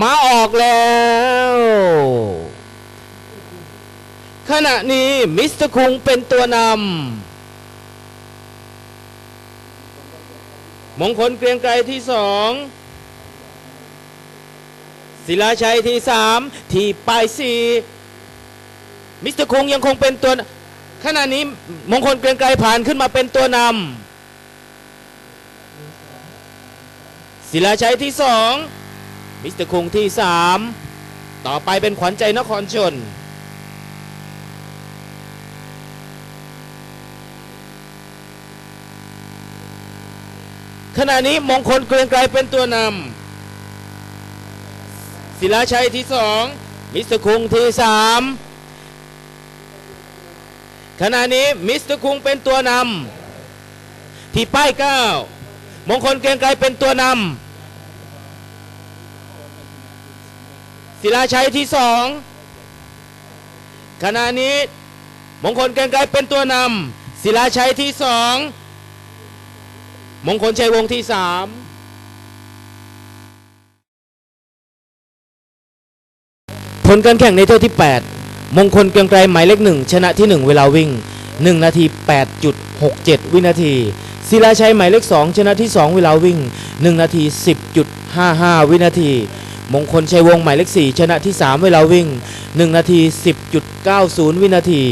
มาออกแล้ว ขณะนี้มิสเตอร์คุงเป็นตัวนำมงคลเกรียงไกรที่สองศิลาชัยที่สามที่ปลายสี่มิสเตอร์คุงยังคงเป็นตัวขณะนี้มงคลเกรียงไกรผ่านขึ้นมาเป็นตัวนำศิลาชัยที่สอง มิสเตอร์คุงที่สามต่อไปเป็นขวัญใจนครชน ขณะนี้มงคลเกรียงไกรเป็นตัวนำศิลาชัยที่สองมิสเตอร์คุงที่สามขณะนี้มิสเตอร์คุงเป็นตัวนำที่ป้ายเก้ามงคลเกรียงไกรเป็นตัวนำ ศิลาชัยที่สองขณะนี้มงคลเกรียงไกรเป็นตัวนำศิลาชัยที่สองมงคลชัยวงศ์ที่สามผลการแข่งในเที่ยวที่ 8 มงคลเกรียงไกรหมายเลขหนึ่งชนะที่ 1 เวลาวิ่ง 1 นาที 8.67 วินาทีศิลาชัยหมายเลข 2 ชนะที่ 2 เวลาวิ่ง 1 นาที 10.55 วินาที มงคลชัยวงศ์หมายเลข4ชนะที่ 3 เวลาวิ่ง 1 นาที 10.90 วินาที